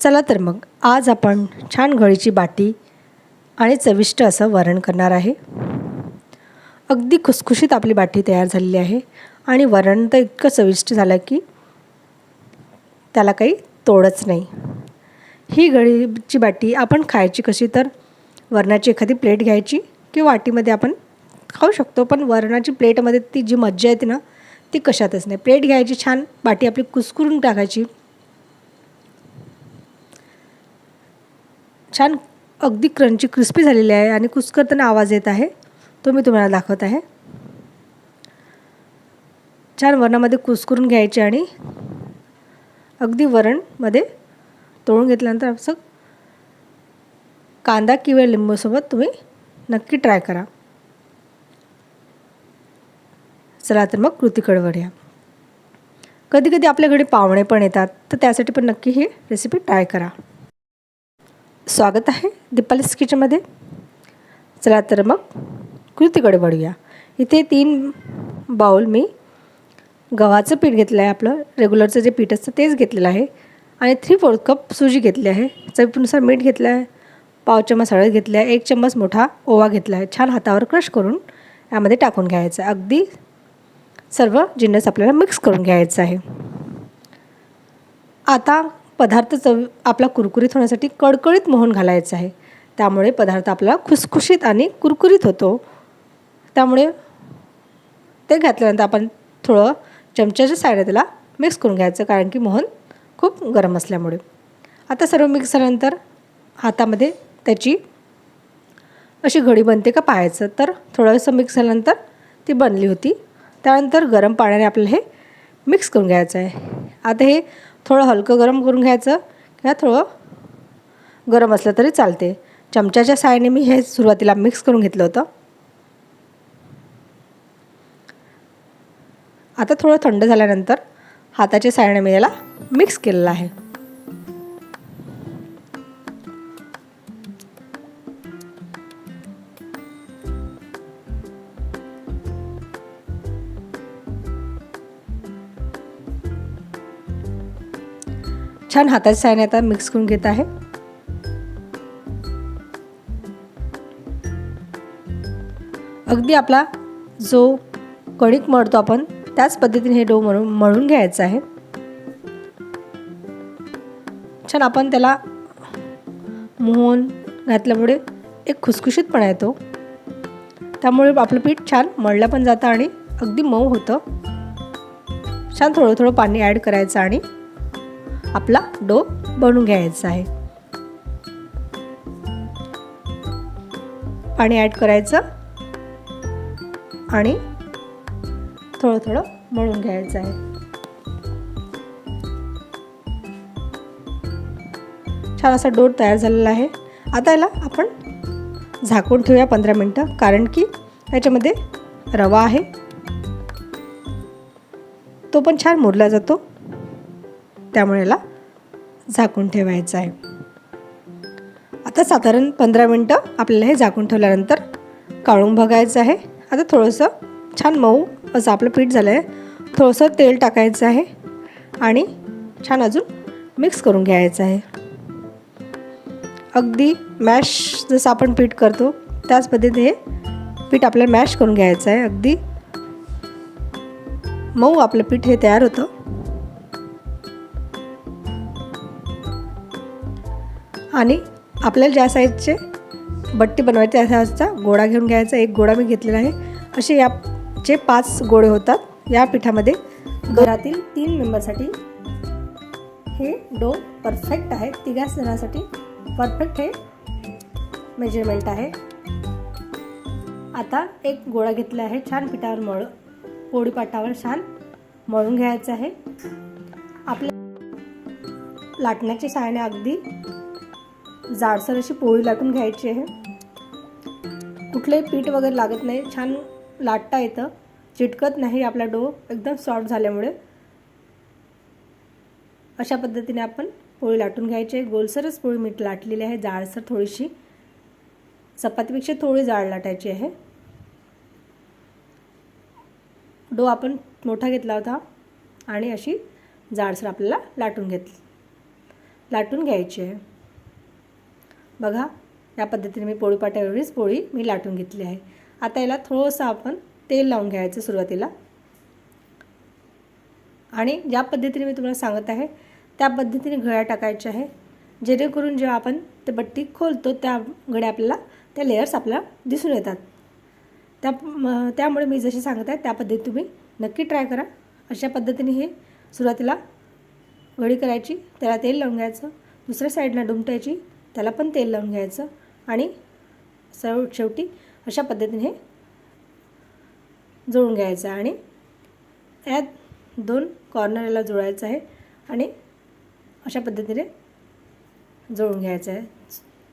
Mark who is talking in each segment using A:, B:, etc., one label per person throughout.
A: चला तर मग आज आपण छान घळीची बाटी आणि चविष्ट असं वरण करणार आहे. अगदी खुसखुशीत आपली बाटी तयार झालेली आहे आणि वरण तर इतकं चविष्ट झालं की त्याला काही तोडच नाही. ही गळीची बाटी आपण खायची कशी तर वरणाची एखादी प्लेट घ्यायची किंवा वाटीमध्ये आपण खाऊ शकतो पण वरणाची प्लेटमध्ये ती जी मज्जा येते ना ती कशातच नाही. प्लेट घ्यायची छान बाटी आपली कुसकुरून टाकायची. छान अगदी क्रंची क्रिस्पी झालेली आहे आणि कुसकरताना आवाज येत आहे. तो मी तुम्हाला दाखवत आहे. छान वरणामध्ये कुसकरून घ्यायचे आणि अगदी वरणमध्ये तळून घेतल्यानंतर असं कांदा किंवा लिंबूसोबत तुम्ही नक्की ट्राय करा. चला तर मग कृतीकडे वळूया कधी कधी आपल्याकडे पाहुणे पण येतात तर त्यासाठी पण नक्की ही रेसिपी ट्राय करा. स्वागत आहे दीपालीस किचनमध्ये चला तर मग कृतीकडे वळूया. इथे तीन बाउल मी गव्हाचं पीठ घेतलं आहे आपलं रेग्युलरचं जे पीठ असतं तेच घेतलेलं आहे. आणि थ्री फोर्थ कप सुजी घेतली आहे. चवीनुसार मीठ घेतलं आहे पाव चम्मच हळद घेतली आहे एक चम्मच मोठा ओवा घेतला आहे छान हातावर क्रश करून यामध्ये टाकून घ्यायचं. आहे अगदी सर्व जिन्नस आपल्याला मिक्स करून घ्यायचं आहे. आता पदार्थ चव आपला कुरकुरीत होण्यासाठी कडकडीत मोहन घालायचं आहे. त्यामुळे पदार्थ आपला खुसखुशीत आणि कुरकुरीत होतो. त्यामुळे ते घातल्यानंतर आपण थोडं चमच्याच्या साईडने त्याला मिक्स करून घ्यायचं कारण की मोहन खूप गरम असल्यामुळे. आता सर्व मिक्स झाल्यानंतर हातामध्ये त्याची अशी घडी बनते का पाहायचं. तर थोडंसं मिक्स झाल्यानंतर ती बनली होती. त्यानंतर गरम पाण्याने आपल्याला हे मिक्स करून घ्यायचं आहे. आता हे थोडं हलकं गरम करून घ्यायचं. किंवा थोडं गरम असलं तरी चालते. चमच्याच्या साहाय्याने मी हे सुरुवातीला मिक्स करून घेतलं होतं. आता थोडं थंड झाल्यानंतर हाताच्या साहाय्याने मी याला मिक्स केलेलं आहे. छान हाताच्या साहाय्याने आता मिक्स करून घेत आहे. अगदी आपला जो कणिक मळतो आपण त्याच पद्धतीने हे डो मळून मळून घ्यायचं आहे. छान आपण त्याला मोहन घातल्यामुळे एक खुसखुशीतपणा येतो. त्यामुळे आपलं पीठ छान मळलं पण जातं आणि अगदी मऊ होतं. छान थोडं थोडं पाणी ॲड करायचं आणि आपला डो बनवून घ्यायचा आहे. पाणी ॲड करायचं. आणि थोडं थोडं मळून घ्यायचं आहे. छान असा डोर तयार झालेला आहे. आता याला आपण झाकून ठेवूया पंधरा मिनटं कारण की याच्यामध्ये रवा आहे. तो पण छान मुरला जातो. त्यामुळे याला झाकून ठेवायचं आहे. आता साधारण पंधरा मिनटं आपल्याला हे झाकून ठेवल्यानंतर काढून बघायचं आहे. आता थोडंसं छान मऊ असं आपलं पीठ झालं आहे. थोडंसं तेल टाकायचं आहे आणि छान अजून मिक्स करून घ्यायचं आहे. अगदी मॅश जसं आपण पीठ करतो त्याच पद्धतीने हे पीठ आपल्याला मॅश करून घ्यायचं आहे. अगदी मऊ आपलं पीठ हे तयार होतं. आणि आपल्याला ज्या साईजचे बट्टी बनवायची त्या साईजचा गोळा घेऊन घ्यायचा. एक गोळा मी घेतलेला आहे. असे याचे पाच गोळे होतात या पिठामध्ये घरातील तीन मेंबरसाठी हे डो परफेक्ट आहे. तिघा जणांसाठी परफेक्ट हे मेजरमेंट आहे. आता एक गोळा घेतला आहे. छान पिठावर मळ पोळीपाटावर छान मळून घ्यायचं आहे. आपल्या लाटण्याच्या सहाय्याने अगदी जाडसर अशी पोळी लाटून घ्यायची आहे. कुठलंही पीठ वगैरे लागत नाही. छान लाटता येतं. चिटकत नाही आपला डो. एकदम सॉफ्ट झाल्यामुळे. अशा पद्धतीने आपण पोळी लाटून घ्यायची आहे. गोलसरच पोळी मीठ लाटलेली आहे. जाडसर थोडीशी. चपातीपेक्षा थोडी जाड लाटायची आहे. डो आपण मोठा घेतला होता आणि अशी जाडसर आपल्याला लाटून घेतली लाटून घ्यायची आहे. बघा या पद्धतीने मी पोळीपाट्या एवढीच पोळी मी लाटून घेतली आहे. आता याला थोडंसं आपण तेल लावून घ्यायचं सुरुवातीला. आणि ज्या पद्धतीने मी तुम्हाला सांगत आहे त्या पद्धतीने घड्या टाकायच्या आहे. जेणेकरून जेव्हा आपण ते बट्टी खोलतो त्या घड्या आपल्याला त्या लेयर्स आपल्याला दिसून येतात. त्या त्यामुळे मी जशी सांगत आहे त्या पद्धती तुम्ही नक्की ट्राय करा. अशा पद्धतीने हे सुरुवातीला घडी करायची त्याला तेल लावून घ्यायचं. दुसऱ्या साईडला डुमटायची. त्याला पण तेल लावून घ्यायचं आणि सर्व शेवटी अशा पद्धतीने हे जोडून घ्यायचं आहे आणि यात दोन कॉर्नरला जोडायचं आहे आणि अशा पद्धतीने जोडून घ्यायचं आहे.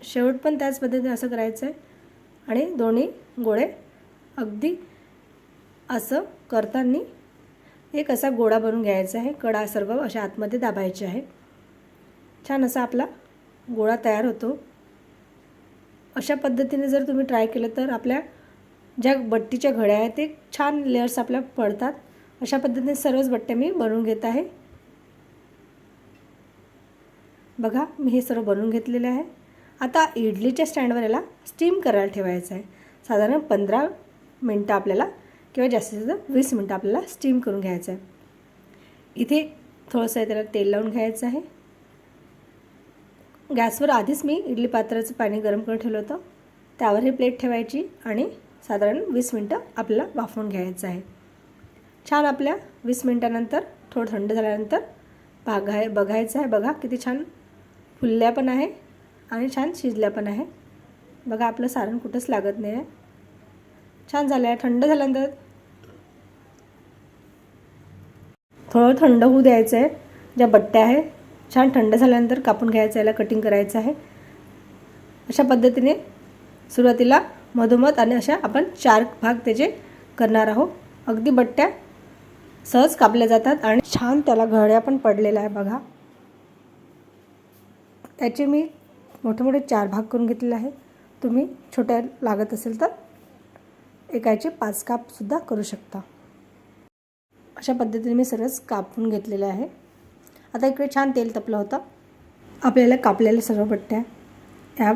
A: शेवट पण त्याच पद्धतीने असं करायचं आहे आणि दोन्ही गोळे अगदी असं करताना एक असा गोळा बनवून घ्यायचा आहे. कडा सर्व अशा आतमध्ये दाबायचे आहे. छान असा आपला गोळा तयार होतो. अशा पद्धतीने जर तुम्ही ट्राय केलं तर आपल्या ज्या बट्टीच्या घड्या आहेत ते छान लेअर्स आपल्या पडतात. अशा पद्धतीने सर्वच बट्ट्या मी बनवून घेत आहे. बघा मी हे सर्व बनवून घेतलेले आहे. आता इडलीच्या स्टँडवर याला स्टीम करायला ठेवायचं आहे. साधारण पंधरा मिनटं आपल्याला किंवा जास्तीत जास्त वीस मिनटं आपल्याला स्टीम करून घ्यायचं आहे. इथे थोडंसं त्याला तेल लावून घ्यायचं आहे. गॅसवर आधीच मी इडली पात्राचं पाणी गरम करून ठेवलं होतं. त्यावर ही प्लेट ठेवायची आणि साधारण वीस मिनटं आपल्याला वाफवून घ्यायचं आहे. छान आपल्या वीस मिनटानंतर थोडं थंड झाल्यानंतर बघाय बघायचं आहे. बघा किती छान फुलल्या पण आहे आणि छान शिजल्या पण आहे. बघा आपलं सारण कुठंच लागत नाही आहे छान झालं आहे थंड झाल्यानंतर थोडं थंड होऊ द्यायचं आहे ज्या बट्ट्या आहे छान थंड झाल्यानंतर कापून घ्यायचं याला कटिंग करायचं आहे. अशा पद्धतीने सुरुवातीला मधोमध आणि अशा आपण चार भाग त्याचे करणार आहोत. अगदी बट्ट्या सहज कापल्या जातात आणि छान त्याला घड्या पण पडलेल्या आहे बघा. त्याचे मी मोठे मोठे चार भाग करून घेतलेले आहे तुम्ही छोट्या लागत असेल तर एकाचे पाच कापसुद्धा करू शकता. अशा पद्धतीने मी सरस कापून घेतलेलं आहे. आता इकडे छान तेल तपलं होतं. आपल्याला कापलेल्या सर्व पट्ट्या ह्या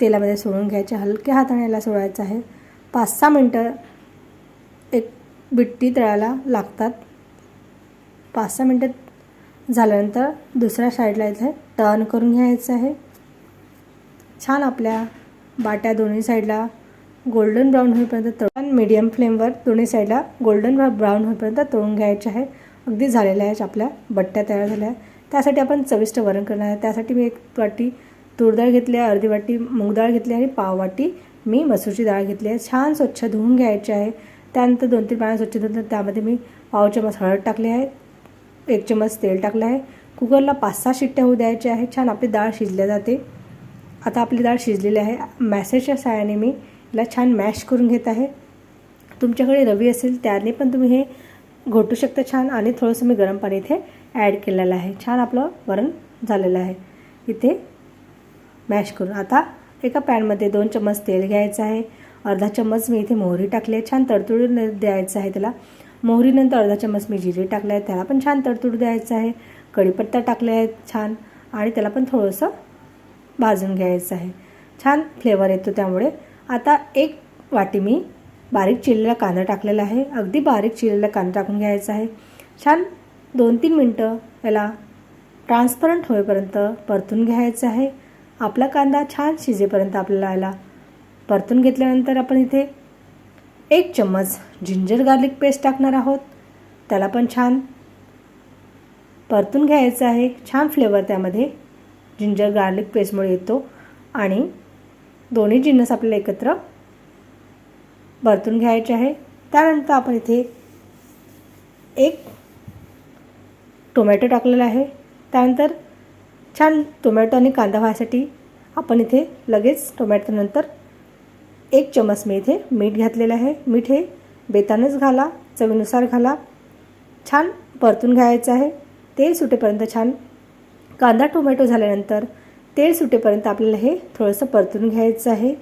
A: तेलामध्ये सोडून घ्यायच्या. हलक्या हाताने याला सोडायचं आहे. पाच सहा मिनटं एक बिट्टी तळायला लागतात. पाच सहा मिनटं झाल्यानंतर दुसऱ्या साईडला इथे टर्न करून घ्यायचं आहे. छान आपल्या बाट्या दोन्ही साईडला गोल्डन ब्राऊन होईपर्यंत तळून मीडियम फ्लेमवर दोन्ही साईडला गोल्डन ब्राऊन होईपर्यंत तळून घ्यायचे आहे. अगदी झालेल्या आहेत आपल्या बट्ट्या तयार झाल्या आहेत. त्यासाठी आपण चविष्ट वरण करणार आहे. त्यासाठी मी एक वाटी तूर डाळ घेतली आहे अर्धी वाटी मूग डाळ घेतली आहे आणि पाव वाटी मी मसूरची डाळ घेतली आहे. छान स्वच्छ धुवून घ्यायची आहे. त्यानंतर दोन तीन पाण्यात स्वच्छ धुतलं त्यामध्ये मी पाव चमच हळद टाकली आहे एक चमच तेल टाकलं आहे. कुकरला पाच सहा शिट्ट्या होऊ द्यायच्या आहे. छान आपली डाळ शिजल्या जाते. आता आपली डाळ शिजलेली आहे. मॅसेजच्या सहाय्याने मी याला छान मॅश करून घेत आहे. तुमच्याकडे रवी असेल त्याने पण तुम्ही हे घोटू शकते छान आणि थोडंसं मी गरम पाणी इथे ॲड केलेलं आहे. छान आपलं वरण झालेलं आहे. इथे मॅश करून. आता एका पॅनमध्ये दोन चम्मच तेल घ्यायचं आहे. अर्धा चम्मच मी इथे मोहरी टाकली आहे. छान तडतडून द्यायचं आहे त्याला. मोहरीनंतर अर्धा चम्मच मी जिरे टाकले आहे त्याला पण छान तडतडू द्यायचं आहे. कढीपत्ता टाकले आहेत छान. आणि त्याला पण थोडंसं भाजून घ्यायचं आहे. छान फ्लेवर येतो त्यामुळे. आता एक वाटी मी बारीक चिरलेला कांदा टाकलेला आहे. अगदी बारीक चिरलेला कांदा टाकून घ्यायचा आहे. छान दोन तीन मिनटं याला ट्रान्सपरंट होईपर्यंत परतून घ्यायचं आहे. आपला कांदा छान शिजेपर्यंत आपल्याला याला परतून घेतल्यानंतर आपण इथे एक चम्मच जिंजर गार्लिक पेस्ट टाकणार आहोत. त्याला पण छान परतून घ्यायचं आहे. छान फ्लेवर त्यामध्ये जिंजर गार्लिक पेस्टमुळे येतो. आणि दोन्ही जिन्नस आपल्याला एकत्र परतून घ्यायचे आहे. त्यानंतर आपण इथे एक टोमॅटो टाकलेला आहे. त्यानंतर छान टोमॅटो आणि कांदा व्हायसाठी आपण इथे लगेच टोमॅटोनंतर एक चमच मी इथे मीठ घातलेलं आहे. मीठ हे बेतानच घाला चवीनुसार घाला. छान परतून घ्यायचं आहे. तेल सुटेपर्यंत छान कांदा टोमॅटो झाल्यानंतर तेल सुटेपर्यंत आपल्याला हे थोडंसं परतून घ्यायचं आहे.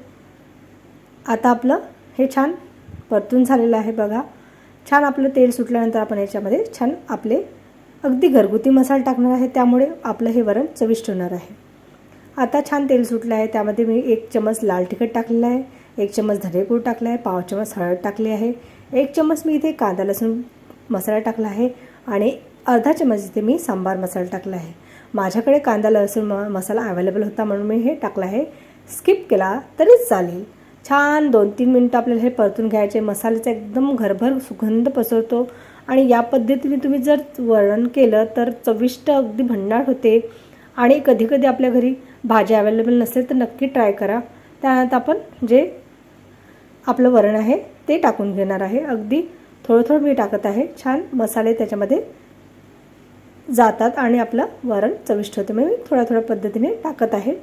A: आता आपलं हे छान परतून झालेलं आहे बघा. छान आपलं तेल सुटल्यानंतर आपण याच्यामध्ये छान आपले अगदी घरगुती मसाला टाकणार आहे. त्यामुळे आपलं हे वरण चविष्ट होणार आहे. आता छान तेल सुटलं आहे. त्यामध्ये मी एक चमच लाल तिखट टाकलेलं आहे. एक चमच धनेपूड टाकलं आहे. पाव चमच हळद टाकली आहे. एक चमच मी इथे कांदा लसूण मसाला टाकला आहे आणि अर्धा चमच इथे मी सांबार मसाला टाकला आहे. माझ्याकडे कांदा लसूण म मसाला अवेलेबल होता म्हणून मी हे टाकलं आहे. स्किप केला तरीच चालेल. छान दोन तीन मिनटं आपल्याला हे परतून घ्यायचे. मसाल्याचा एकदम घरभर सुगंध पसरतो. आणि या पद्धतीने तुम्ही जर वरण केलं तर चविष्ट अगदी भन्नाट होते. आणि कधीकधी आपल्या घरी भाज्या अवेलेबल नसेल तर नक्की ट्राय करा. त्यात आपण जे आपलं वरण आहे ते टाकून घेणार आहे. अगदी थोडं थोडं मी टाकत आहे. छान मसाले त्याच्यामध्ये जातात आणि आपलं वरण चविष्ट होते. म्हणजे मी थोड्या थोड्या पद्धतीने टाकत आहे.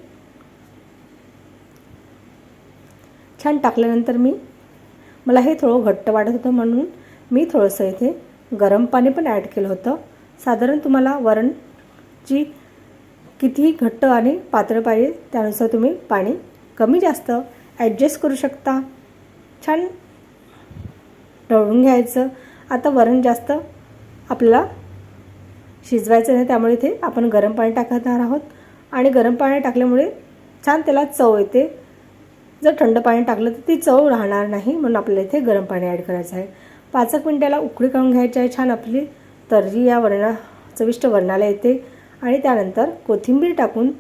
A: छान टाकल्यानंतर मी मला हे थोडं घट्ट वाटत होतं म्हणून मी थोडंसं इथे गरम पाणी पण ॲड केलं होतं. साधारण तुम्हाला वरणची कितीही घट्ट आणि पातळ पाहिजे त्यानुसार तुम्ही पाणी कमी जास्त ॲडजस्ट करू शकता. छान ढवळून घ्यायचं. आता वरण जास्त आपल्याला शिजवायचं नाही त्यामुळे इथे आपण गरम पाणी टाकणार आहोत. आणि गरम पाणी टाकल्यामुळे छान त्याला चव येते. जर थंड पाणी टाकलं तर ती चव राहणार नाही म्हणून आपल्याला इथे गरम पाणी ॲड करायचं आहे. पाच एक मिनटाला उकळी काढून घ्यायची आहे छान आपली तर्री या वरणा चविष्ट वरणाला येते. आणि त्यानंतर कोथिंबीर टाकून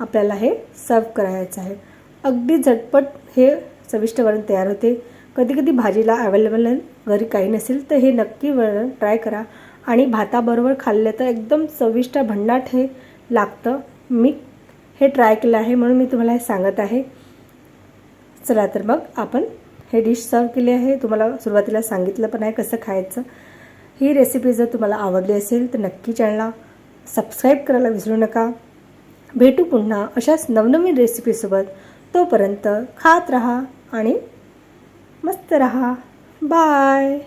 A: आपल्याला हे सर्व करायचं आहे. अगदी झटपट हे चविष्ट वरण तयार होते. कधी कधी भाजीला अवेलेबल घरी काही नसेल तर हे नक्की वरण ट्राय करा. आणि भाताबरोबर खाल्लं तर एकदम चविष्ट भन्नाट हे लागतं. मी हे ट्राय केलं आहे म्हणून मी तुम्हाला हे सांगत आहे. चला तर मग आपण हे डिश सर्व केली आहे. तुम्हाला सुरुवातीला सांगितलं पण आहे कसं खायचं. ही रेसिपी जर तुम्हाला आवडली असेल तर नक्की चॅनलला सबस्क्राईब करायला विसरू नका. भेटू पुन्हा अशाच नवनवीन रेसिपीसोबत तोपर्यंत खात राहा आणि मस्त रहा. बाय